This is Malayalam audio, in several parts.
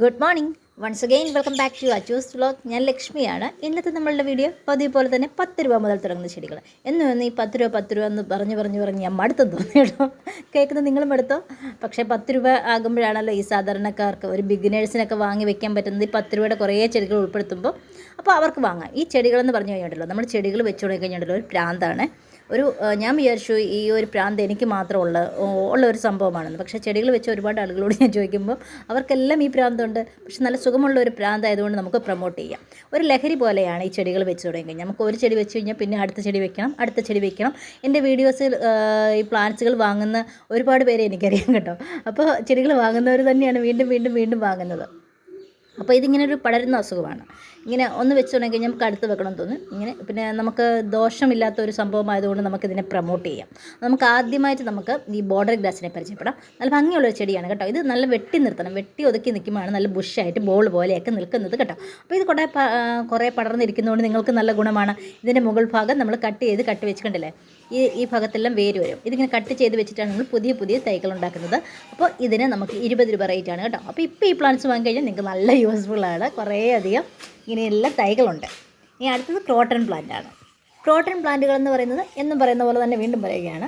Good morning once again welcome back to Achu's vlog ഞാൻ ലക്ഷ്മിയാണ്. ഇന്നത്തെ നമ്മളുടെ വീഡിയോ പതിവ് പോലെ തന്നെ പത്ത് രൂപ മുതൽ തുടങ്ങുന്ന ചെടികൾ എന്ന് വന്ന് ഈ പത്ത് രൂപ പത്ത് രൂപ എന്ന് പറഞ്ഞ് പറഞ്ഞ് പറഞ്ഞ് ഞാൻ മടുത്തെന്ന് തോന്നി കേൾക്കുന്നത് നിങ്ങളും എടുത്തോ പക്ഷേ പത്ത് രൂപ ആകുമ്പോഴാണല്ലോ ഈ സാധാരണക്കാർക്ക് ഒരു ബിഗിനേഴ്സിനൊക്കെ വാങ്ങി വെക്കാൻ പറ്റുന്നത് ഈ പത്ത് രൂപയുടെ കുറേ ചെടികൾ ഉൾപ്പെടുത്തുമ്പോൾ. അപ്പോൾ അവർക്ക് വാങ്ങാം. ഈ ചെടികളെന്ന് പറഞ്ഞു കഴിഞ്ഞിട്ടുണ്ടല്ലോ നമ്മൾ ചെടികൾ വെച്ചു തുടങ്ങി ഒരു പ്രാന്താണ്. ഒരു ഞാൻ വിചാരിച്ചു ഈ ഒരു പ്രാന്ത് എനിക്ക് മാത്രമുള്ള ഉള്ള ഒരു സംഭവമാണെന്ന്. പക്ഷേ ചെടികൾ വെച്ച് ഒരുപാട് ആളുകളോട് ഞാൻ ചോദിക്കുമ്പോൾ അവർക്കെല്ലാം ഈ പ്രാന്തമുണ്ട് പക്ഷെ നല്ല സുഖമുള്ള ഒരു പ്രാന്തായതുകൊണ്ട് നമുക്ക് പ്രൊമോട്ട് ചെയ്യാം. ഒരു ലഹരി പോലെയാണ് ഈ ചെടികൾ വെച്ച് തുടങ്ങി നമുക്ക് ഒരു ചെടി വെച്ച് കഴിഞ്ഞാൽ പിന്നെ അടുത്ത ചെടി വെക്കണം അടുത്ത ചെടി വെക്കണം. എന്റെ വീഡിയോസിൽ ഈ പ്ലാന്റ്സുകൾ വാങ്ങുന്ന ഒരുപാട് പേരെ എനിക്കറിയാം കേട്ടോ. അപ്പോൾ ചെടികൾ വാങ്ങുന്നവർ തന്നെയാണ് വീണ്ടും വീണ്ടും വീണ്ടും വാങ്ങുന്നത്. അപ്പോൾ ഇതിങ്ങനെ ഒരു പടരുന്ന അസുഖമാണ്. ഇങ്ങനെ ഒന്ന് വെച്ച് തുടങ്ങി നമുക്ക് അടുത്ത് വെക്കണം തോന്നും ഇങ്ങനെ പിന്നെ നമുക്ക് ദോഷമില്ലാത്ത ഒരു സംഭവമായതുകൊണ്ട് നമുക്കിതിനെ പ്രൊമോട്ട് ചെയ്യാം. നമുക്ക് ആദ്യമായിട്ട് നമുക്ക് ഈ ബോർഡർ ഗ്രാസിനെ പരിചയപ്പെടാം. നല്ല ഭംഗിയുള്ള ചെടിയാണ് കേട്ടോ. ഇത് നല്ല വെട്ടി നിർത്തണം. വെട്ടി ഒതുക്കി നിൽക്കുമ്പോഴാണ് നല്ല ബുഷായിട്ട് ബോൾ പോലെയൊക്കെ നിൽക്കുന്നത് കേട്ടോ. അപ്പോൾ ഇത് കുറേ കുറേ പടർന്നിരിക്കുന്നതുകൊണ്ട് നിങ്ങൾക്ക് നല്ല ഗുണമാണ്. ഇതിന്റെ മുകൾ ഭാഗം നമ്മൾ കട്ട് ചെയ്ത് കട്ട് വെച്ച് കണ്ടില്ലേ ഈ ഈ ഭാഗത്തെല്ലാം വേര് വരും. ഇതിങ്ങനെ കട്ട് ചെയ്ത് വെച്ചിട്ടാണ് നമ്മൾ പുതിയ പുതിയ തൈകൾ ഉണ്ടാക്കുന്നത്. അപ്പോൾ ഇതിന് നമുക്ക് ഇരുപത് രൂപ റേറ്റ് ആണ് കേട്ടോ. അപ്പോൾ ഇപ്പോൾ ഈ പ്ലാന്റ്സ് വാങ്ങി കഴിഞ്ഞാൽ നിങ്ങൾക്ക് നല്ല യൂസ്ഫുള്ളാണ് കുറേ അധികം ഇങ്ങനെയെല്ലാം തൈകളുണ്ട്. ഇനി അടുത്തത് ക്രോട്ടൺ പ്ലാന്റ് ആണ്. ക്രോട്ടൺ പ്ലാന്റുകൾ എന്ന് പറയുന്നത് എന്നും പറയുന്ന പോലെ തന്നെ വീണ്ടും പറയുകയാണ്.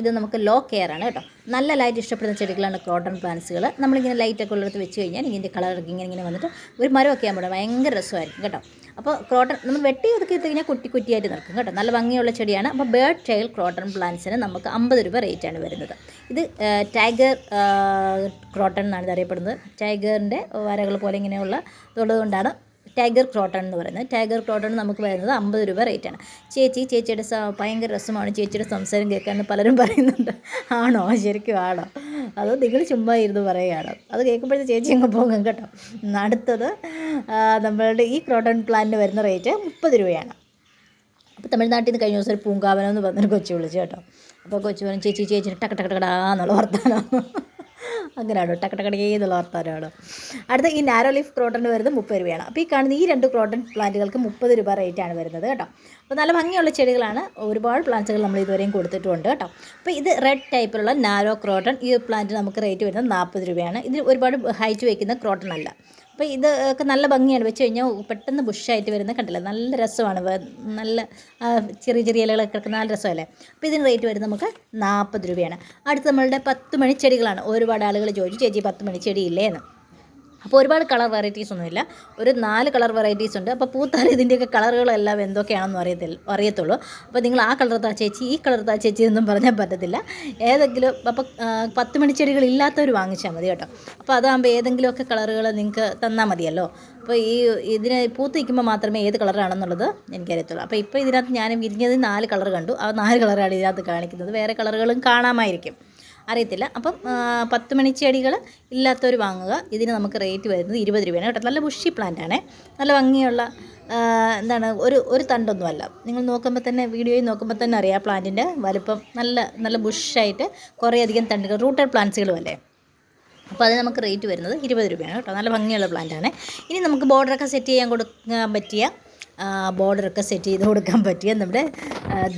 ഇത് നമുക്ക് ലോ കെയർ ആണ് കേട്ടോ. നല്ല ലൈറ്റ് ഇഷ്ടപ്പെടുന്ന ചെടികളാണ് ക്രോട്ടൺ പ്ലാന്റ്സുകൾ. നമ്മളിങ്ങനെ ലൈറ്റൊക്കെ ഉള്ളിടത്ത് വെച്ച് കഴിഞ്ഞാൽ ഇതിന്റെ കളറൊക്കെ ഇങ്ങനെ ഇങ്ങനെ വന്നിട്ട് ഒരു മരമൊക്കെ ആകുമ്പോൾ ഭയങ്കര രസമായിരിക്കും കേട്ടോ. അപ്പോൾ ക്രോട്ടൺ നമ്മൾ വെട്ടി ഒതുക്കി എടുത്ത് കഴിഞ്ഞാൽ കുട്ടി കുറ്റിയായിട്ട് നിൽക്കും കേട്ടോ. നല്ല ഭംഗിയുള്ള ചെടിയാണ്. അപ്പോൾ ബേർഡ് ടൈൽ ക്രോട്ടൺ പ്ലാന്റ്സിന് നമുക്ക് അമ്പത് രൂപ റേറ്റാണ് വരുന്നത്. ഇത് ടൈഗർ ക്രോട്ടൺ എന്നാണ് ഇത് അറിയപ്പെടുന്നത്. ടൈഗറിന്റെ വരകൾ പോലെ ഇങ്ങനെയുള്ള ഇതുള്ളതുകൊണ്ടാണ് ടൈഗർ ക്രോട്ടൺ എന്ന് പറയുന്നത്. ടൈഗർ ക്രോട്ടൺ നമുക്ക് വരുന്നത് അമ്പത് രൂപ റേറ്റാണ് ചേച്ചി ചേച്ചിയുടെ ഭയങ്കര രസമാണ് ചേച്ചിയുടെ സംസാരം കേൾക്കാമെന്ന് പലരും പറയുന്നുണ്ട്. ആണോ? ശരിക്കും ആണോ? അതോ നിങ്ങൾ ചുമ്മാ ഇരുന്ന് പറയുകയാണോ. അത് കേൾക്കുമ്പോഴത്തെ ചേച്ചി അങ്ങ് പോകും കേട്ടോ. അടുത്തത് നമ്മളുടെ ഈ ക്രോട്ടൺ പ്ലാന്റിന് വരുന്ന റേറ്റ് മുപ്പത് രൂപയാണ്. അപ്പോൾ തമിഴ്നാട്ടിൽ നിന്ന് കഴിഞ്ഞ ദിവസം ഒരു പൂങ്കാവനം എന്ന് പറഞ്ഞൊരു കൊച്ചു വിളിച്ചു കേട്ടോ. അപ്പോൾ കൊച്ചു പറഞ്ഞു ചേച്ചി ചേച്ചി ടക്ക് ടക്ക് ടക്കടാ എന്നുള്ള വർത്താനം. അങ്ങനെയാണോ? ടക്ക് ടക്കടേ എന്നുള്ള വർത്താനമാണ്? അടുത്ത ഈ നാരോ ലീഫ് ക്രോട്ടൺ വരുന്നത് മുപ്പത് രൂപയാണ്. അപ്പോൾ ഈ കാണുന്ന ഈ രണ്ട് ക്രോട്ടൺ പ്ലാന്റുകൾക്ക് മുപ്പത് രൂപ റേറ്റാണ് വരുന്നത് കേട്ടോ. അപ്പോൾ നല്ല ഭംഗിയുള്ള ചെടികളാണ്. ഒരുപാട് പ്ലാന്റ്സുകൾ നമ്മൾ ഇതുവരെയും കൊടുത്തിട്ടുണ്ട് കേട്ടോ. അപ്പോൾ ഇത് റെഡ് ടൈപ്പിലുള്ള നാരോ ക്രോട്ടൺ ഈ പ്ലാന്റ് നമുക്ക് റേറ്റ് വരുന്നത് നാൽപ്പത് രൂപയാണ്. ഇതിൽ ഒരുപാട് ഹൈറ്റ് വയ്ക്കുന്ന ക്രോട്ടൺ അല്ല. അപ്പോൾ ഇത് ഒക്കെ നല്ല ഭംഗിയാണ്. വെച്ച് കഴിഞ്ഞാൽ പെട്ടെന്ന് ബുഷായിട്ട് വരുന്ന കണ്ടില്ല? നല്ല രസമാണ്. നല്ല ചെറിയ ചെറിയ ഇലകളൊക്കെ കിടക്കുന്ന നല്ല രസമല്ലേ? അപ്പോൾ ഇതിന് റേറ്റ് വരുന്നത് നമുക്ക് നാൽപ്പത് രൂപയാണ്. അടുത്ത് നമ്മളുടെ പത്ത് മണി ചെടികളാണ് ഒരുപാട് ആളുകൾ ചോദിച്ചു ചേച്ചി പത്ത് മണി ചെടി ഇല്ലേ? എന്ന്. അപ്പോൾ ഒരുപാട് കളർ വെറൈറ്റീസ് ഒന്നുമില്ല. ഒരു നാല് കളർ വെറൈറ്റീസ് ഉണ്ട്. അപ്പോൾ പൂത്താൽ ഇതിന്റെയൊക്കെ കളറുകളെല്ലാം എന്തൊക്കെയാണെന്ന് അറിയത്തില്ല അറിയത്തുള്ളൂ. അപ്പോൾ നിങ്ങൾ ആ കളർ താ ചേച്ചി ഈ കളർ താ ചേച്ചി എന്നൊന്നും പറഞ്ഞാൽ പറ്റത്തില്ല. ഏതെങ്കിലും അപ്പോൾ പത്ത് മണിച്ചെടികൾ ഇല്ലാത്തവർ വാങ്ങിച്ചാൽ മതി കേട്ടോ. അപ്പോൾ അതാകുമ്പോൾ ഏതെങ്കിലുമൊക്കെ കളറുകൾ നിങ്ങൾക്ക് തന്നാൽ മതിയല്ലോ. അപ്പോൾ ഈ ഇതിന് പൂത്ത് നിൽക്കുമ്പോൾ മാത്രമേ ഏത് കളറാണെന്നുള്ളത് എനിക്കറിയത്തുള്ളൂ. അപ്പോൾ ഇപ്പോൾ ഇതിനകത്ത് ഞാൻ വിരിഞ്ഞത് നാല് കളർ കണ്ടു. ആ നാല് കളറാണ് ഇതിനകത്ത് കാണിക്കുന്നത്. വേറെ കളറുകളും കാണാമായിരിക്കും. അറിയത്തില്ല. അപ്പം പത്ത് മണിച്ചെടികൾ ഇല്ലാത്തവർ വാങ്ങുക. ഇതിന് നമുക്ക് റേറ്റ് വരുന്നത് ഇരുപത് രൂപയാണ് കേട്ടോ. നല്ല ബുഷി പ്ലാന്റ് ആണേ. നല്ല ഭംഗിയുള്ള എന്താണ് ഒരു ഒരു തണ്ടൊന്നുമല്ല. നിങ്ങൾ നോക്കുമ്പോൾ തന്നെ വീഡിയോയിൽ നോക്കുമ്പോൾ തന്നെ അറിയാം പ്ലാന്റിന്റെ വലുപ്പം നല്ല നല്ല ബുഷായിട്ട് കുറേ അധികം തണ്ടുകൾ റൂട്ടഡ് പ്ലാന്റ്സുകളും അല്ലേ? അപ്പോൾ അത് നമുക്ക് റേറ്റ് വരുന്നത് ഇരുപത് രൂപയാണ് കേട്ടോ. നല്ല ഭംഗിയുള്ള പ്ലാന്റ് ആണ്. ഇനി നമുക്ക് ബോർഡറൊക്കെ സെറ്റ് ചെയ്യാൻ കൊടുക്കാൻ പറ്റിയ ബോർഡറൊക്കെ സെറ്റ് ചെയ്ത് കൊടുക്കാൻ പറ്റിയ നമ്മുടെ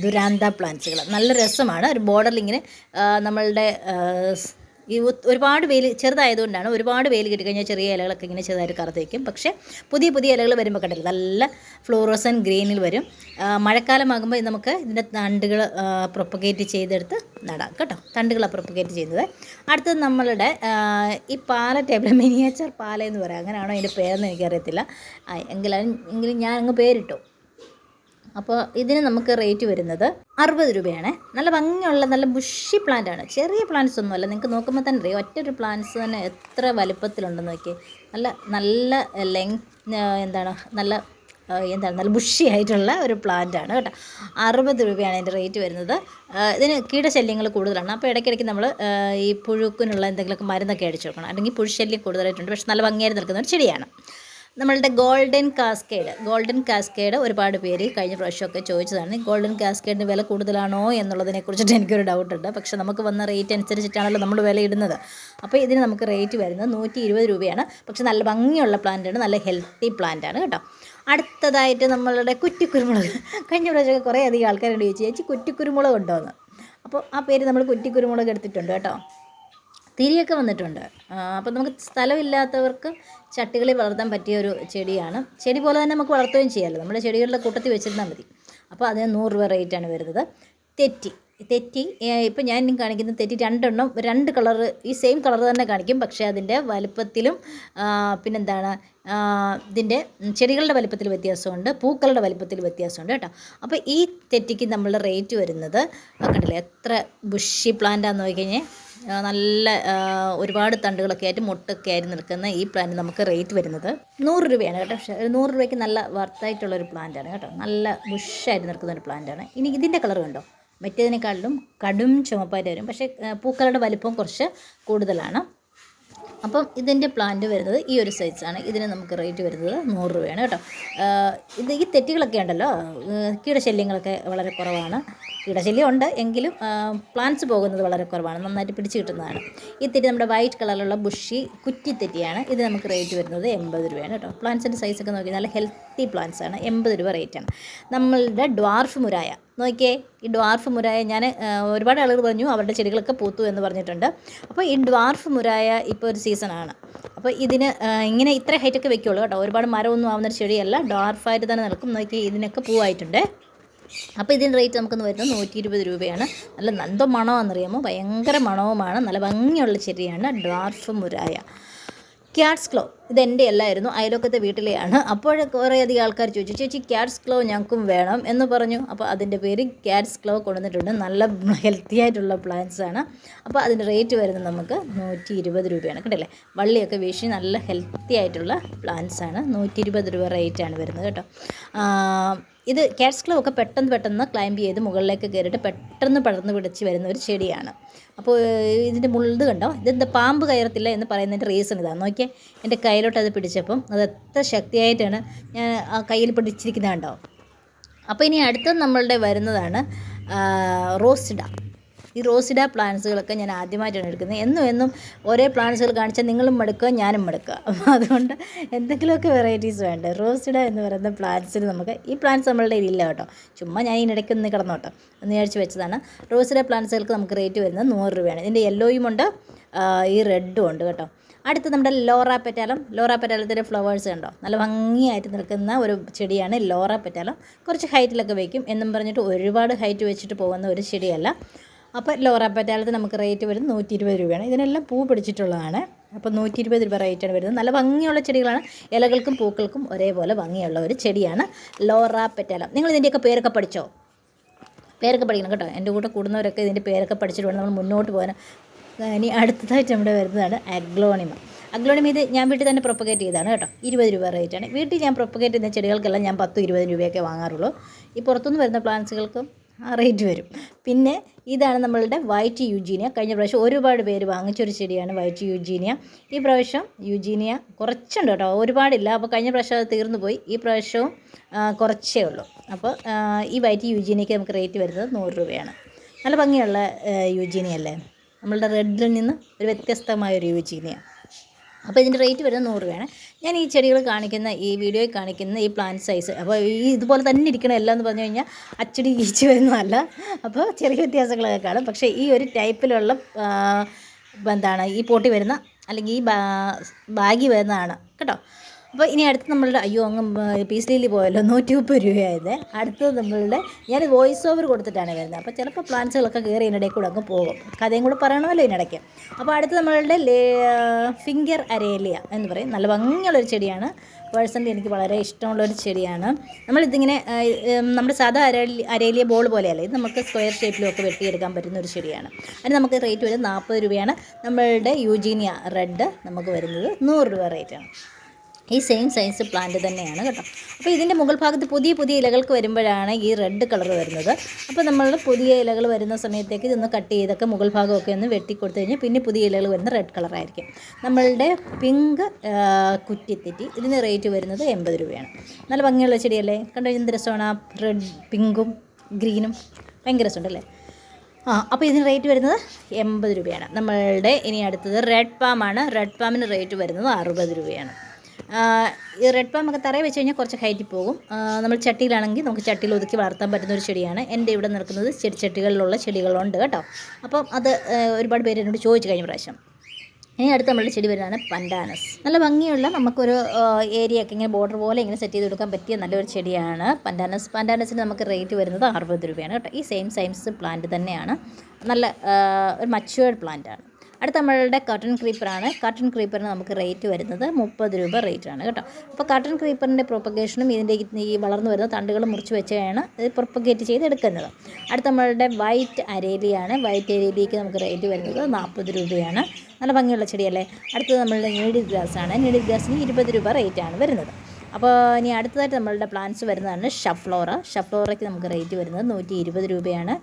ദുരാന്ത പ്ലാന്റ്സുകൾ നല്ല രസമാണ്. ഒരു ബോർഡറിൽ ഇങ്ങനെ നമ്മളുടെ ഈ ഒരുപാട് വെയിൽ ചെറുതായതുകൊണ്ടാണ് ഒരുപാട് വെയിൽ കിട്ടിക്കഴിഞ്ഞാൽ ചെറിയ ഇലകളൊക്കെ ഇങ്ങനെ ചെറുതായിട്ട് കറുത്തേക്കും. പക്ഷേ പുതിയ പുതിയ ഇലകൾ വരുമ്പോൾ കണ്ടില്ല നല്ല ഫ്ലോറോസൻ ഗ്രീനിൽ വരും. മഴക്കാലമാകുമ്പോൾ നമുക്ക് ഇതിന്റെ തണ്ടുകൾ പ്രൊപ്പഗേറ്റ് ചെയ്തെടുത്ത് നടാം കേട്ടോ. തണ്ടുകളാണ് പ്രൊപ്പഗേറ്റ് ചെയ്യുന്നത്. അടുത്തത് നമ്മളുടെ ഈ പാല ടേബിൾ മിനിയേച്ചർ പാല എന്ന് പറയാം. അങ്ങനെയാണോ അതിന്റെ പേരെന്ന് എനിക്കറിയത്തില്ല. എങ്കിലും എങ്കിലും ഞാൻ അങ്ങ് പേരിട്ടു. അപ്പോൾ ഇതിന് നമുക്ക് റേറ്റ് വരുന്നത് അറുപത് രൂപയാണ്. നല്ല ഭംഗിയുള്ള നല്ല ബുഷി പ്ലാന്റ് ആണ്. ചെറിയ പ്ലാന്റ്സ് ഒന്നുമല്ല നിങ്ങൾക്ക് നോക്കുമ്പോൾ തന്നെ അറിയാം. ഒറ്റ ഒരു പ്ലാന്റ്സ് തന്നെ എത്ര വലുപ്പത്തിലുണ്ടെന്ന് നോക്കി നല്ല നല്ല ലെങ് എന്താണ് നല്ല എന്താണ് നല്ല ബുഷി ആയിട്ടുള്ള ഒരു പ്ലാന്റ് ആണ് കേട്ടോ. അറുപത് രൂപയാണ് അതിന്റെ റേറ്റ് വരുന്നത്. ഇതിന് കീടശല്യങ്ങൾ കൂടുതലാണ്. അപ്പോൾ ഇടയ്ക്കിടയ്ക്ക് നമ്മൾ ഈ പുഴുക്കിനുള്ള എന്തെങ്കിലുമൊക്കെ മരുന്നൊക്കെ അടിച്ചു കൊടുക്കണം അല്ലെങ്കിൽ പുഴുശല്യം കൂടുതലായിട്ടുണ്ട്. പക്ഷെ നല്ല ഭംഗിയായി നിൽക്കുന്ന ഒരു ചെടിയാണ്. നമ്മളുടെ ഗോൾഡൻ കാസ്കേഡ്. ഗോൾഡൻ കാസ്കേഡ് ഒരുപാട് പേര് കഴിഞ്ഞ പ്രാവശ്യമൊക്കെ ചോദിച്ചതാണ് ഗോൾഡൻ കാസ്കേഡിന് വില കൂടുതലാണോ എന്നുള്ളതിനെ കുറിച്ചിട്ട് എനിക്കൊരു ഡൗട്ടുണ്ട് പക്ഷെ നമുക്ക് വന്ന റേറ്റ് അനുസരിച്ചിട്ടാണല്ലോ നമ്മൾ വില ഇടുന്നത്. അപ്പോൾ ഇതിന് നമുക്ക് റേറ്റ് വരുന്നത് നൂറ്റി ഇരുപത് രൂപയാണ്. പക്ഷെ നല്ല ഭംഗിയുള്ള പ്ലാന്റാണ് നല്ല ഹെൽത്തി പ്ലാന്റാണ് കേട്ടോ. അടുത്തതായിട്ട് നമ്മളുടെ കുറ്റിക്കുരുമുളക്. കഴിഞ്ഞ പ്രാവശ്യമൊക്കെ കുറേ അധികം ആൾക്കാരോട് ചോദിച്ചു ചേച്ചി കുറ്റിക്കുരുമുളക് ഉണ്ടോ എന്ന് അപ്പോൾ ആ പേര് നമ്മൾ കുറ്റിക്കുരുമുളക് എടുത്തിട്ടുണ്ട് കേട്ടോ. തിരിയൊക്കെ വന്നിട്ടുണ്ട്. അപ്പം നമുക്ക് സ്ഥലമില്ലാത്തവർക്ക് ചട്ടികളിൽ വളർത്താൻ പറ്റിയ ഒരു ചെടിയാണ്. ചെടി പോലെ തന്നെ നമുക്ക് വളർത്തുകയും ചെയ്യാമല്ലോ. നമ്മുടെ ചെടികളുടെ കൂട്ടത്തിൽ വെച്ചിരുന്നാൽ മതി. അപ്പോൾ അതിന് നൂറ് രൂപ റേറ്റാണ് വരുന്നത്. തെറ്റി. തെറ്റി ഇപ്പം ഞാൻ കാണിക്കുന്ന തെറ്റി രണ്ടെണ്ണം രണ്ട് കളർ ഈ സെയിം കളർ തന്നെ കാണിക്കും. പക്ഷേ അതിന്റെ വലുപ്പത്തിലും പിന്നെന്താണ് ഇതിന്റെ ചെടികളുടെ വലുപ്പത്തിൽ വ്യത്യാസമുണ്ട്. പൂക്കളുടെ വലുപ്പത്തിൽ വ്യത്യാസമുണ്ട് കേട്ടോ. അപ്പോൾ ഈ തെറ്റിക്ക് നമ്മളുടെ റേറ്റ് വരുന്നത് കണ്ടില്ലേ എത്ര ബുഷി പ്ലാന്റാന്ന് നോക്കിക്കഴിഞ്ഞാൽ ആ, നല്ല ഒരുപാട് തണ്ടുകളൊക്കെ ആയിട്ട് മുട്ടൊക്കെ ആയിട്ട് നിൽക്കുന്ന ഈ പ്ലാന്റ് നമുക്ക് റേറ്റ് വരുന്നത് നൂറ് രൂപയാണ് കേട്ടോ. പക്ഷേ നൂറ് രൂപയ്ക്ക് നല്ല വർത്തായിട്ടുള്ളൊരു പ്ലാന്റാണ് കേട്ടോ. നല്ല ബുഷായിട്ട് നിൽക്കുന്ന ഒരു പ്ലാന്റാണ് ഇനി ഇതിന്റെ കളർ കണ്ടോ? മറ്റേതിനേക്കാളിലും കടും ചുമപ്പായിട്ട് വരും. പക്ഷേ പൂക്കളുടെ വലിപ്പം കുറച്ച് കൂടുതലാണ്. അപ്പം ഇതിന്റെ പ്ലാന്റ് വരുന്നത് ഈ ഒരു സൈസാണ് ഇതിന് നമുക്ക് റേറ്റ് വരുന്നത് നൂറ് രൂപയാണ് കേട്ടോ. ഇത് ഈ തെറ്റുകളൊക്കെ ഉണ്ടല്ലോ. കീടശല്യങ്ങളൊക്കെ വളരെ കുറവാണ്. കീടശല്യം ഉണ്ട് എങ്കിലും പ്ലാന്റ്സ് പോകുന്നത് വളരെ കുറവാണ്. നന്നായിട്ട് പിടിച്ചു കിട്ടുന്നതാണ്. ഈ തെറ്റി നമ്മുടെ വൈറ്റ് കളറിലുള്ള ബുഷി കുറ്റി തെറ്റിയാണ്. ഇത് നമുക്ക് റേറ്റ് വരുന്നത് എൺപത് രൂപയാണ് കേട്ടോ. പ്ലാന്റ്സിന്റെ സൈസൊക്കെ നോക്കി നല്ല ഹെൽത്തി പ്ലാന്റ്സ് ആണ്. എൺപത് രൂപ റേറ്റാണ് നമ്മളുടെ ഡ്വാർഫ് മുരായ നോക്കിയേ ഈ ഡ്വാർഫ് മുരായ ഞാൻ ഒരുപാട് ആളുകൾ പറഞ്ഞു അവരുടെ ചെടികളൊക്കെ പൂത്തു എന്ന് പറഞ്ഞിട്ടുണ്ട്. അപ്പോൾ ഈ ഡ്വാർഫ് മുരായ ഇപ്പോൾ ഒരു സീസണാണ്. അപ്പോൾ ഇതിന് ഇങ്ങനെ ഇത്ര ഹൈറ്റൊക്കെ വെക്കുള്ളൂ കേട്ടോ. ഒരുപാട് മരമൊന്നും ആവുന്ന ചെടിയല്ല. ഡ്വാർഫായിട്ട് തന്നെ നിൽക്കും. നോക്കി ഇതിനൊക്കെ പൂവായിട്ടുണ്ട്. അപ്പോൾ ഇതിന്റെ റേറ്റ് നമുക്കൊന്ന് വരുന്നത് നൂറ്റി ഇരുപത് രൂപയാണ്. നല്ല നന്ദ മണമാണെന്നറിയാമോ ഭയങ്കര മണവുമാണ്. നല്ല ഭംഗിയുള്ള ചെടിയാണ് ഡ്വാർഫ് മുരായ. ക്യാറ്റ്സ് ക്ലോ ഇത് എന്റെ അല്ലായിരുന്നു അയലോക്കത്തെ വീട്ടിലെയാണ്. അപ്പോൾ കുറേയധികം ആൾക്കാർ ചോദിച്ചു ചേച്ചി ക്യാറ്റ്സ് ക്ലോ ഞങ്ങൾക്കും വേണം എന്ന് പറഞ്ഞു. അപ്പോൾ അതിന്റെ പേര് ക്യാറ്റ്സ് ക്ലോ കൊണ്ടുവന്നിട്ടുണ്ട്. നല്ല ഹെൽത്തി ആയിട്ടുള്ള പ്ലാന്റ്സ് ആണ്. അപ്പോൾ അതിന്റെ റേറ്റ് വരുന്നത് നമുക്ക് നൂറ്റി ഇരുപത് രൂപയാണ്. കേട്ടല്ലേ വള്ളിയൊക്കെ വീശി നല്ല ഹെൽത്തി ആയിട്ടുള്ള പ്ലാന്റ്സ് ആണ്. നൂറ്റി ഇരുപത് രൂപ റേറ്റാണ് വരുന്നത് കേട്ടോ. ഇത് ക്യാറ്റ്സ് ക്ലോ ഒക്കെ പെട്ടെന്ന് പെട്ടെന്ന് ക്ലൈംബ് ചെയ്ത് മുകളിലേക്ക് കയറിയിട്ട് പെട്ടെന്ന് പടർന്ന് പിടിച്ച് വരുന്ന ഒരു ചെടിയാണ്. അപ്പോൾ ഇതിന്റെ മുള്ളത് കണ്ടോ? ഇതെന്താ പാമ്പ് കയറത്തില്ല എന്ന് പറയുന്നതിന്റെ റീസൺ ഇതാണ് നോക്കിയേ എന്റെ കയ്യിലോട്ട് അത് പിടിച്ചപ്പം അത് എത്ര ശക്തിയായിട്ടാണ് ഞാൻ ആ കയ്യിൽ പിടിച്ചിരിക്കുന്നത് കണ്ടോ? അപ്പോൾ ഇനി അടുത്ത നമ്മളുടെ വരുന്നതാണ് റോസിഡ ഈ റോസിഡ പ്ലാന്റ്സുകളൊക്കെ ഞാൻ ആദ്യമായിട്ടാണ് എടുക്കുന്നത്. എന്നും എന്നും ഒരേ പ്ലാന്റ്സുകൾ കാണിച്ചാൽ നിങ്ങളും മടുക്കുക ഞാനും മടുക്കുക. അപ്പോൾ അതുകൊണ്ട് എന്തെങ്കിലുമൊക്കെ വെറൈറ്റീസ് വേണ്ട? റോസിഡ എന്ന് പറയുന്ന പ്ലാന്റ്സിന് നമുക്ക് ഈ പ്ലാന്റ്സ് നമ്മളുടെ ഇല്ല കേട്ടോ. ചുമ്മാ ഞാൻ ഇതിനിടയ്ക്ക് ഒന്ന് കിടന്നോട്ടോ. ഒന്ന് വിചാരിച്ച് വെച്ചതാണ്. റോസിഡ പ്ലാന്റ്സുകൾക്ക് നമുക്ക് റേറ്റ് വരുന്നത് നൂറ് രൂപയാണ്. ഇതിന്റെ യെല്ലോയും ഉണ്ട് ഈ റെഡും ഉണ്ട് കേട്ടോ. അടുത്ത് നമ്മുടെ ലോറ പെറ്റാലം. ലോറ പെറ്റാലത്തിന്റെ ഫ്ലവേഴ്സ് കണ്ടോ? നല്ല ഭംഗിയായിട്ട് നിൽക്കുന്ന ഒരു ചെടിയാണ് ലോറ പെറ്റാലം. കുറച്ച് ഹൈറ്റിലൊക്കെ വയ്ക്കും എന്നും പറഞ്ഞിട്ട് ഒരുപാട് ഹൈറ്റ് വെച്ചിട്ട് പോകുന്ന ഒരു ചെടിയല്ല. അപ്പോൾ ലോറ പറ്റാലത്ത് നമുക്ക് റേറ്റ് വരുന്നത് നൂറ്റി ഇരുപത് രൂപയാണ്. ഇതിനെല്ലാം പൂ പിടിച്ചിട്ടുള്ളതാണ്. അപ്പോൾ നൂറ്റി ഇരുപത് രൂപ റേറ്റാണ് വരുന്നത്. നല്ല ഭംഗിയുള്ള ചെടികളാണ്. ഇലകൾക്കും പൂക്കൾക്കും ഒരേപോലെ ഭംഗിയുള്ള ഒരു ചെടിയാണ് ലോറ പെറ്റാലം. നിങ്ങൾ ഇതിന്റെയൊക്കെ പേരൊക്കെ പഠിച്ചോ? പേരൊക്കെ പഠിക്കണം കേട്ടോ. എന്റെ കൂടെ കൂടുന്നവരൊക്കെ ഇതിന്റെ പേരൊക്കെ പഠിച്ചിട്ട് വേണം നമ്മൾ മുന്നോട്ട് പോകാൻ. ഇനി അടുത്തതായിട്ട് നമ്മുടെ വരുന്നതാണ് അഗ്ലോണിമ. അഗ്ലോണിമ ഇത് ഞാൻ വീട്ടിൽ തന്നെ പ്രൊപ്പഗേറ്റ് ചെയ്തതാണ് കേട്ടോ. ഇരുപത് രൂപ റേറ്റാണ് വീട്ടിൽ ഞാൻ പ്രൊപ്പഗേറ്റ് ചെയ്യുന്ന ചെടികൾക്കെല്ലാം ഞാൻ പത്തും ഇരുപത് രൂപയൊക്കെ വാങ്ങാറുള്ളൂ. ഈ പുറത്തുനിന്ന് വരുന്ന പ്ലാന്റ്സുകൾക്കും ആ റേറ്റ് വരും. പിന്നെ ഇതാണ് നമ്മളുടെ വൈറ്റ് യുജീനിയ കഴിഞ്ഞ പ്രാവശ്യം ഒരുപാട് പേര് വാങ്ങിച്ചൊരു ചെടിയാണ് വൈറ്റ് യുജീനിയ ഈ പ്രാവശ്യം യുജീനിയ കുറച്ചുണ്ട് കേട്ടോ. ഒരുപാടില്ല. അപ്പോൾ കഴിഞ്ഞ പ്രാവശ്യം അത് തീർന്നു പോയി. ഈ പ്രാവശ്യവും കുറച്ചേ ഉള്ളൂ. അപ്പോൾ ഈ വൈറ്റ് യുജീനിയയ്ക്ക് നമുക്ക് റേറ്റ് വരുന്നത് നൂറ് രൂപയാണ്. നല്ല ഭംഗിയുള്ള യുജീനിയ അല്ലേ? നമ്മളുടെ റെഡിൽ നിന്ന് ഒരു വ്യത്യസ്തമായ ഒരു യൂജീനിയ അപ്പോൾ ഇതിന്റെ റേറ്റ് വരുന്നത് നൂറ് രൂപയാണ്. ഞാൻ ഈ ചെടികൾ കാണിക്കുന്ന ഈ വീഡിയോയിൽ കാണിക്കുന്ന ഈ പ്ലാന്റ് സൈസ് അപ്പോൾ ഈ ഇതുപോലെ തന്നെ ഇരിക്കണം എല്ലാം എന്ന് പറഞ്ഞു കഴിഞ്ഞാൽ അച്ചടി ഈച്ച് വരുന്നതല്ല. അപ്പോൾ ചെറിയ വ്യത്യാസങ്ങളൊക്കെ കാണും. പക്ഷേ ഈ ഒരു ടൈപ്പിലുള്ള എന്താണ് ഈ പോട്ടി വരുന്ന അല്ലെങ്കിൽ ഈ ബാഗി വരുന്നതാണ്. കേട്ടോ? അപ്പോൾ ഇനി അടുത്ത് നമ്മളുടെ അയ്യോ അങ്ങ് പീസ് ലീലി പോയല്ലോ നൂറ്റി മുപ്പത് രൂപയായത്. അടുത്തത് നമ്മളുടെ ഞാൻ വോയിസ് ഓവർ കൊടുത്തിട്ടാണ് വരുന്നത്. അപ്പോൾ ചിലപ്പോൾ പ്ലാൻസുകളൊക്കെ കയറി ഇതിനിടയിൽ കൂടെ അങ്ങ് പോകും. കഥയും കൂടെ പറയണമല്ലോ ഇതിനിടയ്ക്ക്. അപ്പോൾ അടുത്ത് നമ്മളുടെ ഫിംഗർ അരേലിയ എന്ന് പറയും. നല്ല ഭംഗിയുള്ളൊരു ചെടിയാണ്. പേഴ്സണലി എനിക്ക് വളരെ ഇഷ്ടമുള്ളൊരു ചെടിയാണ്. നമ്മളിതിങ്ങനെ നമ്മുടെ സാധാ അരേലി അരേലിയ ബോൾ പോലെയല്ല. ഇത് നമുക്ക് സ്ക്വയർ ഷേപ്പിലൊക്കെ വെട്ടിയെടുക്കാൻ പറ്റുന്ന ഒരു ചെടിയാണ്. അതിന് നമുക്ക് റേറ്റ് വരുന്നത് നാൽപ്പത് രൂപയാണ്. നമ്മളുടെ യൂജീനിയ റെഡ് നമുക്ക് വരുന്നത് നൂറ് രൂപ റേറ്റാണ് ഈ സെയിം സൈസ് പ്ലാന്റ് തന്നെയാണ് കേട്ടോ. അപ്പോൾ ഇതിന്റെ മുകൾ ഭാഗത്ത് പുതിയ പുതിയ ഇലകൾക്ക് വരുമ്പോഴാണ് ഈ റെഡ് കളർ വരുന്നത്. അപ്പോൾ നമ്മൾ പുതിയ ഇലകൾ വരുന്ന സമയത്തേക്ക് ഇതൊന്ന് കട്ട് ചെയ്തൊക്കെ മുകൾ ഭാഗമൊക്കെ ഒന്ന് വെട്ടി കൊടുത്തു കഴിഞ്ഞാൽ പിന്നെ പുതിയ ഇലകൾ വരുന്ന റെഡ് കളറായിരിക്കും നമ്മളുടെ പിങ്ക് കുറ്റിത്തെറ്റി ഇതിന് റേറ്റ് വരുന്നത് എൺപത് രൂപയാണ്. നല്ല ഭംഗിയുള്ള ചെടിയല്ലേ? കണ്ടോ എന്ത് രസമാണ്? ആ റെഡ് പിങ്കും ഗ്രീനും ഭയങ്കര രസമുണ്ടല്ലേ? ആ അപ്പോൾ ഇതിന് റേറ്റ് വരുന്നത് എൺപത് രൂപയാണ്. നമ്മളുടെ ഇനി അടുത്തത് റെഡ് പാമാണ് റെഡ് പാമിന് റേറ്റ് വരുന്നത് അറുപത് രൂപയാണ്. ഈ റെഡ് പാം ഒക്കെ തറയിൽ വെച്ച് കഴിഞ്ഞാൽ കുറച്ച് ഹൈറ്റിൽ പോകും. നമ്മൾ ചട്ടിയിലാണെങ്കിൽ നമുക്ക് ചട്ടിയിൽ ഒതുക്കി വളർത്താൻ പറ്റുന്ന ഒരു ചെടിയാണ്. എന്റെ ഇവിടെ നിൽക്കുന്നത് ചെടിച്ചട്ടികളിലുള്ള ചെടികളുണ്ട് കേട്ടോ. അപ്പം അത് ഒരുപാട് പേര് എന്നോട് ചോദിച്ചു കഴിഞ്ഞ പ്രാവശ്യം. ഇനി അടുത്ത് നമ്മളുടെ ചെടി വരുന്നതാണ് പണ്ടാനസ് നല്ല ഭംഗിയുള്ള നമുക്കൊരു ഏരിയ ഒക്കെ ഇങ്ങനെ ബോർഡർ പോലെ ഇങ്ങനെ സെറ്റ് ചെയ്ത് കൊടുക്കാൻ പറ്റിയ നല്ലൊരു ചെടിയാണ് പണ്ടാനസ് പണ്ടാനസിന് നമുക്ക് റേറ്റ് വരുന്നത് അറുപത് രൂപയാണ് കേട്ടോ. ഈ സെയിം സൈംസ് പ്ലാന്റ് തന്നെയാണ്. നല്ല ഒരു മച്ചുവേർഡ് പ്ലാന്റ് ആണ്. അടുത്ത നമ്മളുടെ കട്ടൺ ക്രീപ്പറാണ് കട്ടൺ ക്രീപ്പറിന് നമുക്ക് റേറ്റ് വരുന്നത് മുപ്പത് രൂപ റേറ്റാണ് കേട്ടോ. അപ്പോൾ കട്ടൺ ക്രീപ്പറിന്റെ പ്രൊപ്പഗേഷനും ഇതിന്റെ ഈ വളർന്നു വരുന്ന തണ്ടുകൾ മുറിച്ച് വെച്ചാണ് ഇത് പ്രൊപ്പഗേറ്റ് ചെയ്ത് എടുക്കുന്നത്. അടുത്ത നമ്മളുടെ വൈറ്റ് അരേലിയാണ് വൈറ്റ് അരേലിക്ക് നമുക്ക് റേറ്റ് വരുന്നത് നാൽപ്പത് രൂപയാണ്. നല്ല ഭംഗിയുള്ള ചെടിയല്ലേ? അടുത്തത് നമ്മളുടെ നീഡി ആണ്. നീഡിൽ ഗ്രാസിന് ഇരുപത് രൂപ റേറ്റാണ് വരുന്നത്. അപ്പോൾ ഇനി അടുത്തതായിട്ട് നമ്മളുടെ പ്ലാന്റ്സ് വരുന്നതാണ് ഷഫ്ലോറ. ഷഫ്ലോറയ്ക്ക് നമുക്ക് റേറ്റ് വരുന്നത് നൂറ്റി ഇരുപത് രൂപയാണ്.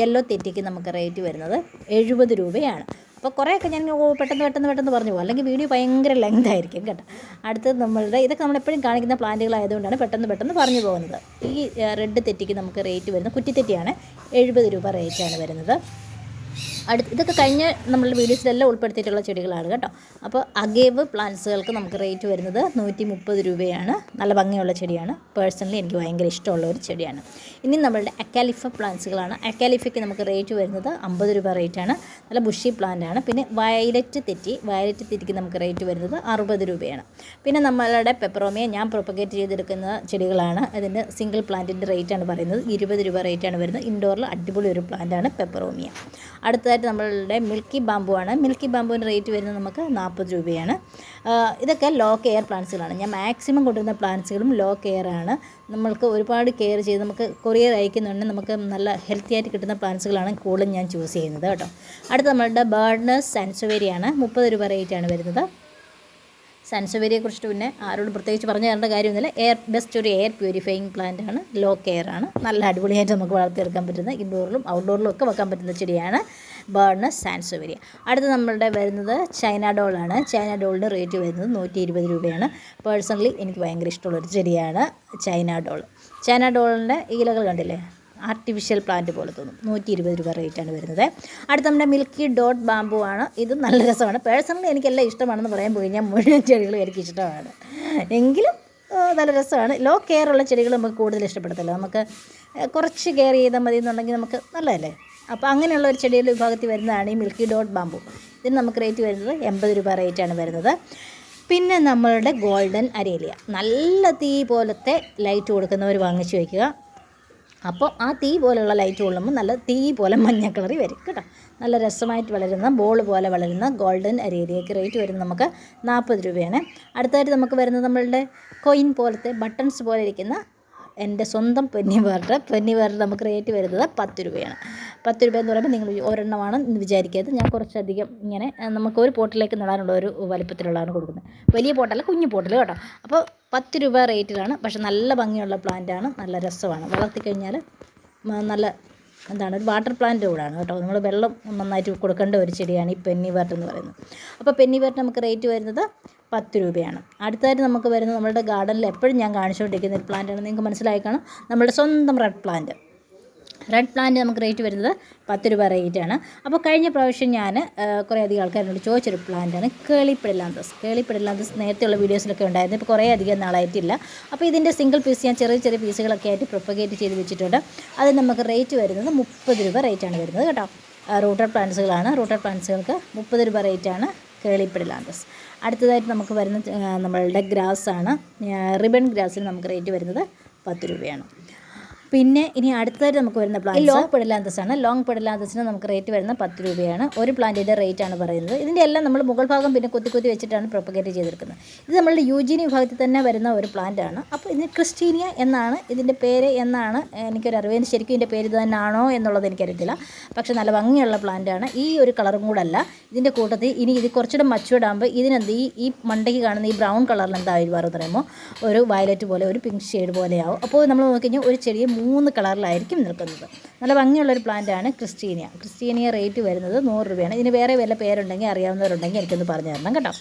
യെല്ലോ തെറ്റിക്ക് നമുക്ക് റേറ്റ് വരുന്നത് എഴുപത് രൂപയാണ്. അപ്പോൾ കുറേയൊക്കെ ഞാൻ പെട്ടെന്ന് പെട്ടെന്ന് പെട്ടെന്ന് പറഞ്ഞു പോകും. അല്ലെങ്കിൽ വീഡിയോ ഭയങ്കര ലെങ്ത് ആയിരിക്കും കേട്ടോ. അടുത്തത് നമ്മളുടെ ഇതൊക്കെ നമ്മളെപ്പോഴും കാണിക്കുന്ന പ്ലാന്റുകളായതുകൊണ്ടാണ് പെട്ടെന്ന് പെട്ടെന്ന് പറഞ്ഞു പോകുന്നത്. ഈ റെഡ് തെറ്റിക്ക് നമുക്ക് റേറ്റ് വരുന്നത് കുറ്റിത്തെറ്റിയാണ്. എഴുപത് രൂപ റേറ്റാണ് വരുന്നത്. അടുത്ത് ഇതൊക്കെ കഴിഞ്ഞ നമ്മളുടെ വീഡിയോസിലെല്ലാം ഉൾപ്പെടുത്തിയിട്ടുള്ള ചെടികളാണ് കേട്ടോ. അപ്പോൾ അഗേവ് പ്ലാന്റ്സുകൾക്ക് നമുക്ക് റേറ്റ് വരുന്നത് നൂറ്റി മുപ്പത് രൂപയാണ്. നല്ല ഭംഗിയുള്ള ചെടിയാണ്. പേഴ്സണലി എനിക്ക് ഭയങ്കര ഇഷ്ടമുള്ള ഒരു ചെടിയാണ്. ഇനി നമ്മളുടെ അക്കാലിഫ പ്ലാന്റ്സുകളാണ് അക്കാലിഫയ്ക്ക് നമുക്ക് റേറ്റ് വരുന്നത് അമ്പത് രൂപ റേറ്റാണ് നല്ല ബുഷി പ്ലാന്റ് ആണ്. പിന്നെ വയലറ്റ് തെറ്റി വയലറ്റ് തെറ്റിക്ക് നമുക്ക് റേറ്റ് വരുന്നത് അറുപത് രൂപയാണ്. പിന്നെ നമ്മളുടെ പെപ്പറോമിയ ഞാൻ പ്രൊപ്പഗേറ്റ് ചെയ്തെടുക്കുന്ന ചെടികളാണ്. അതിന്റെ സിംഗിൾ പ്ലാന്റിന്റെ റേറ്റാണ് പറയുന്നത്. ഇരുപത് രൂപ റേറ്റാണ് വരുന്നത്. ഇൻഡോറിൽ അടിപൊളി ഒരു പ്ലാന്റാണ് പെപ്പറോമിയ അടുത്തതായിട്ട് നമ്മളുടെ മിൽക്കി ബാമ്പു ആണ്. മിൽക്കി ബാമ്പുവിന്റെ റേറ്റ് വരുന്നത് നമുക്ക് നാൽപ്പത് രൂപയാണ്. ഇതൊക്കെ ലോ കെയർ പ്ലാന്റ്സുകളാണ്. ഞാൻ മാക്സിമം കൊണ്ടുവരുന്ന പ്ലാന്റ്സുകളും ലോ കെയർ ആണ്. നമ്മൾക്ക് ഒരുപാട് കെയർ ചെയ്ത് നമുക്ക് കൊറിയർ അയക്കുന്നുണ്ട്. നമുക്ക് നല്ല ഹെൽത്തി ആയിട്ട് കിട്ടുന്ന പ്ലാന്റ്സുകളാണ് കൂടുതലും ഞാൻ ചൂസ് ചെയ്യുന്നത് കേട്ടോ. അടുത്ത നമ്മളുടെ ബേർഡ്നസ് ആണ്. മുപ്പത് രൂപ റേറ്റാണ് വരുന്നത്. സൺസവേരിയെ കുറിച്ചിട്ട് പിന്നെ ആരോടും പ്രത്യേകിച്ച് പറഞ്ഞു തരേണ്ട കാര്യമൊന്നുമില്ല. എയർ ബെസ്റ്റ് ഒരു എയർ പ്യൂരിഫയിങ് പ്ലാന്റ് ആണ്. ലോ കെയർ ആണ്. നല്ല അടിപൊളിയായിട്ട് നമുക്ക് വളർത്തിയെടുക്കാൻ പറ്റുന്ന ഇൻഡോറിലും ഔട്ട്ഡോറിലും ഒക്കെ വെക്കാൻ പറ്റുന്ന ചെടിയാണ്. ബേർണസ് സുവരിയ അടുത്ത നമ്മളുടെ വരുന്നത് ചൈന ഡോളാണ്. ചൈന ഡോളിന്റെ റേറ്റ് വരുന്നത് നൂറ്റി ഇരുപത് രൂപയാണ്. പേഴ്സണലി എനിക്ക് ഭയങ്കര ഇഷ്ടമുള്ളൊരു ചെടിയാണ് ചൈന ഡോൾ. ചൈന ഡോളിന്റെ ഇലകൾ കണ്ടില്ലേ? ആർട്ടിഫിഷ്യൽ പ്ലാന്റ് പോലെ തോന്നും. നൂറ്റി ഇരുപത് രൂപ റേറ്റാണ് വരുന്നത്. അടുത്ത നമ്മുടെ മിൽക്കി ഡോട്ട് ബാമ്പു ആണ്. ഇത് നല്ല രസമാണ്. പേഴ്സണലി എനിക്കെല്ലാം ഇഷ്ടമാണെന്ന് പറയാൻ പോയി. ഞാൻ മുഴുവൻ ചെടികളും എനിക്ക് ഇഷ്ടമാണ്. എങ്കിലും നല്ല രസമാണ്. ലോ കെയർ ഉള്ള ചെടികൾ നമുക്ക് കൂടുതൽ ഇഷ്ടപ്പെടത്തില്ല. നമുക്ക് കുറച്ച് കെയർ ചെയ്താൽ മതി എന്നുണ്ടെങ്കിൽ നമുക്ക് നല്ലതല്ലേ? അപ്പോൾ അങ്ങനെയുള്ള ഒരു ചെടിയുടെ വിഭാഗത്തിൽ വരുന്നതാണ് ഈ മിൽക്കി ഡോട്ട് ബാമ്പു ഇതിന് നമുക്ക് റേറ്റ് വരുന്നത് എൺപത് രൂപ റേറ്റാണ് വരുന്നത്. പിന്നെ നമ്മളുടെ ഗോൾഡൻ അരേലിയ നല്ല തീ പോലത്തെ ലൈറ്റ് കൊടുക്കുന്നവർ വാങ്ങിച്ചു വയ്ക്കുക അപ്പോൾ ആ തീ പോലെയുള്ള ലൈറ്റ് കൊള്ളുമ്പോൾ നല്ല തീ പോലെ മഞ്ഞ കളറി വരും കേട്ടോ. നല്ല രസമായിട്ട് വളരുന്ന ബോൾ പോലെ വളരുന്ന ഗോൾഡൻ അരേലിയക്ക് റേറ്റ് വരുന്നത് നമുക്ക് നാൽപ്പത് രൂപയാണ്. അടുത്തായിട്ട് നമുക്ക് വരുന്നത് നമ്മളുടെ കൊയിൻ പോലത്തെ ബട്ടൺസ് പോലെ ഇരിക്കുന്ന എന്റെ സ്വന്തം പെന്നിവേറിന്റെ പെന്നിവേറിന് നമുക്ക് റേറ്റ് വരുന്നത് പത്ത് രൂപയാണ്. പത്ത് രൂപ എന്ന് പറയുമ്പോൾ നിങ്ങൾ ഒരെണ്ണമാണ് വിചാരിക്കരുത്. ഞാൻ കുറച്ചധികം ഇങ്ങനെ നമുക്ക് ഒരു പോട്ടിലേക്ക് നടാനുള്ള ഒരു വലിപ്പത്തിലുള്ളതാണ് കൊടുക്കുന്നത്. വലിയ പോട്ടല്ല കുഞ്ഞു പോട്ടിൽ കേട്ടോ. അപ്പോൾ പത്ത് രൂപ റേറ്റിലാണ് പക്ഷെ നല്ല ഭംഗിയുള്ള പ്ലാന്റാണ് നല്ല രസമാണ്. വളർത്തിക്കഴിഞ്ഞാൽ കഴിഞ്ഞാൽ നല്ല എന്താണ് ഒരു വാട്ടർ പ്ലാന്റ് കൂടാണ് കേട്ടോ. നമ്മൾ വെള്ളം നന്നായിട്ട് കൊടുക്കേണ്ട ഒരു ചെടിയാണ് ഈ പെന്നി എന്ന് പറയുന്നത്. അപ്പോൾ പെന്നി വേർട്ട് നമുക്ക് റേറ്റ് വരുന്നത് പത്ത് രൂപയാണ്. അടുത്തായിട്ട് നമുക്ക് വരുന്നത് നമ്മുടെ ഗാർഡനിൽ എപ്പോഴും ഞാൻ കാണിച്ചുകൊണ്ടിരിക്കുന്ന ഒരു പ്ലാന്റാണ് നിങ്ങൾക്ക് മനസ്സിലായി കാണും. നമ്മുടെ സ്വന്തം റെഡ് പ്ലാന്റ് റെഡ് പ്ലാന്റ് നമുക്ക് റേറ്റ് വരുന്നത് പത്ത് രൂപ റേറ്റാണ് അപ്പോൾ കഴിഞ്ഞ പ്രാവശ്യം ഞാൻ കുറേ അധികം ആൾക്കാരോട് ചോദിച്ചൊരു പ്ലാന്റാണ് കേളിപ്പിടിലാന്തസ് കേളിപ്പിടിലാന്തസ് നേരത്തെയുള്ള വീഡിയോസിലൊക്കെ ഉണ്ടായിരുന്നു. ഇപ്പോൾ കുറേ അധികം നാളായിട്ടില്ല. അപ്പോൾ ഇതിന്റെ സിംഗിൾ പീസ് ഞാൻ ചെറിയ ചെറിയ പീസുകളൊക്കെ ആയിട്ട് പ്രൊപ്പഗേറ്റ് ചെയ്ത് വെച്ചിട്ടുണ്ട്. അത് നമുക്ക് റേറ്റ് വരുന്നത് മുപ്പത് രൂപ റേറ്റാണ് വരുന്നത് കേട്ടോ. റൂട്ടർ പ്ലാന്റ്സുകളാണ് റൂട്ടർ പ്ലാന്റ്സുകൾക്ക് മുപ്പത് രൂപ റേറ്റാണ് കേളിപ്പിടിലാന്തസ്. അടുത്തതായിട്ട് നമുക്ക് വരുന്ന നമ്മളുടെ നമ്മളുടെ ആണ് റിബൺ ഗ്രാസിന് നമുക്ക് റേറ്റ് വരുന്നത് പത്ത് രൂപയാണ്. പിന്നെ ഇനി അടുത്തതായിട്ട് നമുക്ക് വരുന്ന പ്ലാന്റ് ലോങ് പെടലാന്തസ് ആണ്. ലോങ് പെടലാന്തസിന് നമുക്ക് റേറ്റ് വരുന്ന പത്ത് രൂപയാണ്. ഒരു പ്ലാന്റിന്റെ റേറ്റ് ആണ് പറയുന്നത്. ഇതിന്റെ എല്ലാം നമ്മൾ മുകൾ ഭാഗം പിന്നെ കൊത്തി കൊത്തി വെച്ചിട്ടാണ് പ്രൊപ്പഗേറ്റ് ചെയ്തെടുക്കുന്നത്. ഇത് നമ്മളുടെ യൂജിനി വിഭാഗത്തിൽ തന്നെ വരുന്ന ഒരു പ്ലാന്റ് ആണ്. അപ്പോൾ ഇതിന് ക്രിസ്റ്റീനിയ എന്നാണ്. ഇതിന്റെ പേര് എന്നാണ്. എനിക്കൊരു അറിവ് ശരിക്കും ഇതിന്റെ പേര് തന്നെയാണോ എന്നുള്ളത് എനിക്കറിയത്തില്ല. പക്ഷേ നല്ല ഭംഗിയുള്ള പ്ലാന്റ് ആണ്. ഈ ഒരു കളറും കൂടല്ല. ഇതിന്റെ കൂട്ടത്തിൽ ഇനി ഇത് കുറച്ചുകൂടെ മച്ചുവേർഡ് ആകുമ്പോൾ ഇതിനെന്ത് ഈ ഈ മണ്ടയ്ക്ക് കാണുന്ന ഈ ബ്രൗൺ കളറിൽ എന്താ വരുവാറെന്ന് പറയുമ്പോൾ ഒരു വയലറ്റ് പോലെ ഒരു പിങ്ക് ഷെയ്ഡ് പോലെയാവും അപ്പോൾ നമ്മൾ നോക്കിക്കഴിഞ്ഞാൽ ഒരു ചെടിയെ മൂന്ന് കളറിലായിരിക്കും നിൽക്കുന്നത്. നല്ല ഭംഗിയുള്ളൊരു പ്ലാന്റാണ് ക്രിസ്റ്റീനിയ. ക്രിസ്റ്റീനിയ റേറ്റ് വരുന്നത് നൂറ് രൂപയാണ്. ഇതിന് വേറെ വല്ല പേരുണ്ടെങ്കിൽ അറിയാവുന്നവരുണ്ടെങ്കിൽ എനിക്കൊന്ന് പറഞ്ഞു തരണം കേട്ടോ.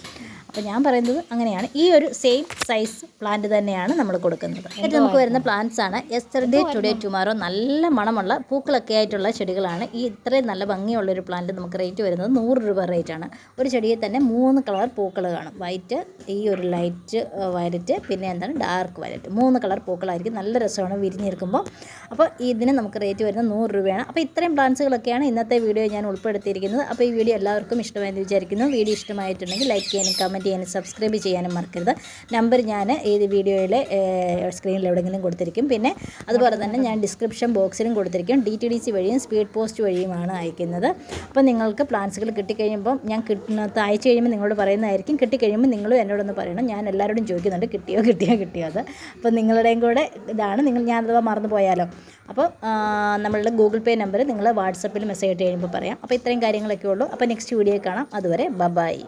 അപ്പോൾ ഞാൻ പറയുന്നത് അങ്ങനെയാണ്. ഈ ഒരു സെയിം സൈസ് പ്ലാന്റ് തന്നെയാണ് നമ്മൾ കൊടുക്കുന്നത്. എന്നിട്ട് നമുക്ക് വരുന്ന പ്ലാന്റ്സ് ആണ്. എസ്റ്റർഡേ ടുഡേ ടുമാറോ നല്ല മണമുള്ള പൂക്കളൊക്കെ ആയിട്ടുള്ള ചെടികളാണ്. ഈ ഇത്രയും നല്ല ഭംഗിയുള്ള ഒരു പ്ലാന്റ് നമുക്ക് റേറ്റ് വരുന്നത് നൂറ് രൂപ റേറ്റ് ആണ്. ഒരു ചെടിയിൽ തന്നെ മൂന്ന് കളർ പൂക്കൾ കാണും. വൈറ്റ് ഈ ഒരു ലൈറ്റ് വയലറ്റ് പിന്നെ എന്താണ്? ഡാർക്ക് വയലറ്റ് മൂന്ന് കളർ പൂക്കളായിരിക്കും. നല്ല രസമാണ് വിരിഞ്ഞിരിക്കുമ്പോൾ അപ്പോൾ ഇതിന് നമുക്ക് റേറ്റ് വരുന്നത് നൂറ് രൂപയാണ്. അപ്പോൾ ഇത്രയും പ്ലാന്റ്സുകളൊക്കെയാണ് ഇന്നത്തെ വീഡിയോ ഞാൻ ഉൾപ്പെടുത്തിയിരിക്കുന്നത്. അപ്പോൾ ഈ വീഡിയോ എല്ലാവർക്കും ഇഷ്ടമായെന്ന് വിചാരിക്കുന്നു. വീഡിയോ ഇഷ്ടമായിട്ടുണ്ടെങ്കിൽ ലൈക്ക് ചെയ്യാനും കമന്റ് ചെയ്യാനും സബ്സ്ക്രൈബ് ചെയ്യാനും മറക്കരുത്. നമ്പർ ഞാൻ ഈ വീഡിയോയിലെ സ്ക്രീനിൽ എവിടെയെങ്കിലും കൊടുത്തിരിക്കും. പിന്നെ അതുപോലെ തന്നെ ഞാൻ ഡിസ്ക്രിപ്ഷൻ ബോക്സിലും കൊടുത്തിരിക്കും. ഡി ടി ഡി സി വഴിയും സ്പീഡ് പോസ്റ്റ് വഴിയുമാണ് അയക്കുന്നത്. അപ്പോൾ നിങ്ങൾക്ക് പ്ലാൻസുകൾ കിട്ടിക്കഴിയുമ്പോൾ ഞാൻ കിട്ടുന്നത് അയച്ചു കഴിയുമ്പോൾ നിങ്ങളോട് പറയുന്നതായിരിക്കും. കിട്ടിക്കഴിയുമ്പോൾ നിങ്ങളും എന്നോടൊന്ന് പറയണം. ഞാൻ എല്ലാവരോടും ചോദിക്കുന്നുണ്ട്. കിട്ടിയോ കിട്ടിയോ കിട്ടിയോ അത് അപ്പോൾ നിങ്ങളുടെയും കൂടെ ഇതാണ്. നിങ്ങൾ ഞാൻ അഥവാ മറന്നു പോയാലോ? അപ്പോൾ നമ്മളുടെ ഗൂഗിൾ പേ നമ്പർ നിങ്ങൾ വാട്സപ്പിൽ മെസ്സേജ് ഇട്ട് കഴിയുമ്പോൾ പറയാം. അപ്പോൾ ഇത്രയും കാര്യങ്ങളൊക്കെ ഉള്ളൂ. അപ്പോൾ നെക്സ്റ്റ് വീഡിയോ കാണാം. അതുവരെ ബബായി